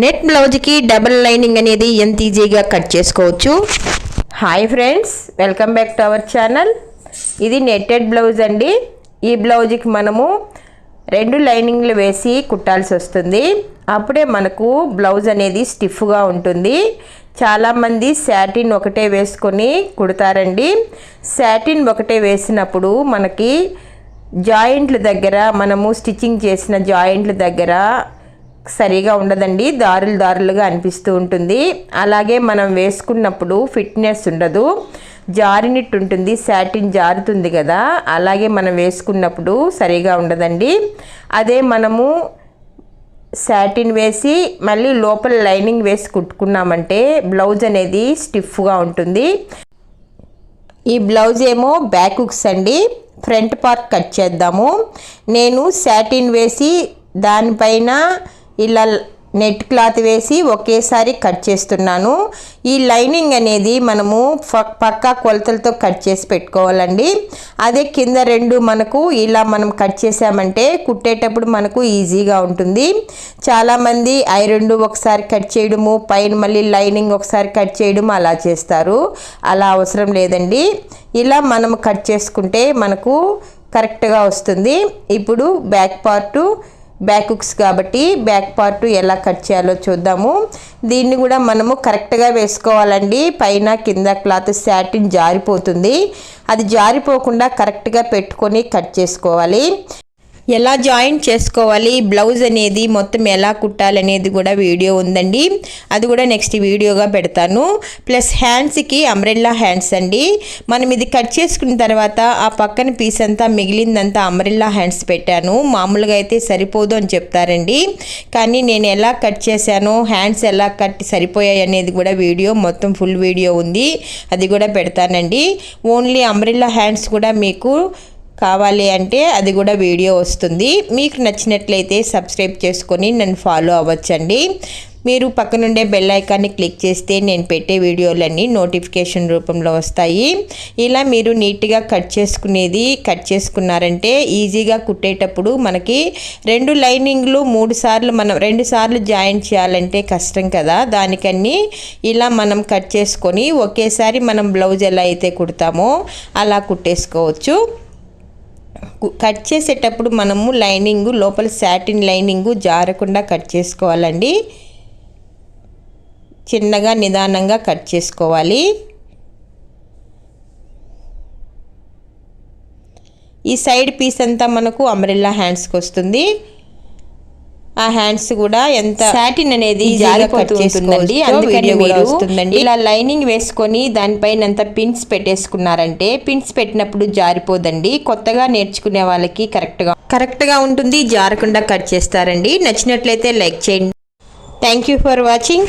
Net బ్లౌజ్కి double lining అనేది ఎంత ఈజీగా కట్ చేసుకోవచ్చు? Hi friends welcome back to our channel ఇది నెట్టెడ్ బ్లౌజ్ అండి. ఈ బ్లౌజ్కి మనము రెండు లైనింగ్లు వేసి కుట్టాల్సి వస్తుంది. అప్పుడే మనకు బ్లౌజ్ అనేది స్టిఫ్గా ఉంటుంది. చాలామంది శాటిన్ ఒకటే వేసుకొని కుడతారండి. శాటిన్ ఒకటే వేసినప్పుడు మనకి జాయింట్ల దగ్గర మనము స్టిచ్చింగ్ చేసిన జాయింట్ల దగ్గర సరిగా ఉండదండి దారులు దారులుగా అనిపిస్తూ ఉంటుంది. అలాగే మనం వేసుకున్నప్పుడు ఫిట్నెస్ ఉండదు. జారినట్టు ఉంటుంది శాటిన్ జారుతుంది కదా. అలాగే మనం వేసుకున్నప్పుడు సరిగా ఉండదండి. అదే మనము శాటిన్ వేసి మళ్ళీ లోపల లైనింగ్ వేసి కుట్టుకున్నామంటే బ్లౌజ్ అనేది స్టిఫ్గా ఉంటుంది. ఈ బ్లౌజ్ ఏమో బ్యాక్ హుక్స్ అండి. ఫ్రంట్ పార్ట్ కట్ చేద్దాము. నేను శాటిన్ వేసి దానిపైన ఇలా నెట్ క్లాత్ వేసి ఒకేసారి కట్ చేస్తున్నాను. ఈ లైనింగ్ అనేది మనము పక్కా కొలతలతో కట్ చేసి పెట్టుకోవాలండి. అదే కింద రెండు మనకు ఇలా మనం కట్ చేసామంటే కుట్టేటప్పుడు మనకు ఈజీగా ఉంటుంది. చాలామంది ఐ రెండు ఒకసారి కట్ చేయడము పైన మళ్ళీ లైనింగ్ ఒకసారి కట్ చేయడం అలా చేస్తారు. అలా అవసరం లేదండి. ఇలా మనం కట్ చేసుకుంటే మనకు కరెక్ట్గా వస్తుంది. ఇప్పుడు బ్యాక్ పార్టు బ్యాక్ హుక్స్ కాబట్టి బ్యాక్ పార్ట్ ఎలా కట్ చేయాలో చూద్దాము. దీన్ని కూడా మనము కరెక్ట్గా వేసుకోవాలండి. పైన కింద క్లాత్ శాటిన్ జారిపోతుంది. అది జారిపోకుండా కరెక్ట్గా పెట్టుకొని కట్ చేసుకోవాలి. ఎలా జాయిన్ చేసుకోవాలి బ్లౌజ్ అనేది మొత్తం ఎలా కుట్టాలనేది కూడా వీడియో ఉందండి. అది కూడా నెక్స్ట్ వీడియోగా పెడతాను. ప్లస్ హ్యాండ్స్కి అంబ్రెల్లా హ్యాండ్స్ అండి. మనం ఇది కట్ చేసుకున్న తర్వాత ఆ పక్కన పీస్ అంతా మిగిలిందంతా అంబ్రెల్లా హ్యాండ్స్ పెట్టాను. మామూలుగా అయితే సరిపోదు అని చెప్తారండి. కానీ నేను ఎలా కట్ చేశానో హ్యాండ్స్ ఎలా కట్ సరిపోయాయి అనేది కూడా వీడియో మొత్తం ఫుల్ వీడియో ఉంది. అది కూడా పెడతానండి. ఓన్లీ అంబ్రెల్లా హ్యాండ్స్ కూడా మీకు కావాలి అంటే అది కూడా వీడియో వస్తుంది. మీకు నచ్చినట్లయితే సబ్స్క్రైబ్ చేసుకొని నన్ను ఫాలో అవ్వచ్చండి. మీరు పక్కనుండే బెల్ ఐకాన్ని క్లిక్ చేస్తే నేను పెట్టే వీడియోలన్నీ నోటిఫికేషన్ రూపంలో వస్తాయి. ఇలా మీరు నీట్గా కట్ చేసుకునేది కట్ చేసుకున్నారంటే ఈజీగా కుట్టేటప్పుడు మనకి రెండు లైనింగ్లు మూడు సార్లు మనం రెండు సార్లు జాయిన్ చేయాలంటే కష్టం కదా. దానికన్నీ ఇలా మనం కట్ చేసుకొని ఒకేసారి మనం బ్లౌజ్ ఎలా అయితే కుడతామో అలా కుట్టేసుకోవచ్చు. కట్ చేసేటప్పుడు మనము లైనింగ్ లోపల శాటిన్ లైనింగ్ జారకుండా కట్ చేసుకోవాలండి. చిన్నగా నిదానంగా కట్ చేసుకోవాలి. ఈ సైడ్ పీస్ అంతా మనకు అమరిల్లా హ్యాండ్స్కి వస్తుంది. ఆ హ్యాండ్స్ కూడా ఎంత సాటిన్ అనేది జారిపోతుందండి అందుకని మీరు వస్తుందండి. ఇలా లైనింగ్ వేసుకొని దానిపైన అంత పిన్స్ పెట్టేసుకున్నారంటే పిన్స్ పెట్టినప్పుడు జారిపోదండి. కొత్తగా నేర్చుకునే వాళ్ళకి కరెక్ట్గా కరెక్ట్గా ఉంటుంది. జారకుండా కట్ చేస్తారండి. నచ్చినట్లయితే లైక్ చేయండి. Thank you for watching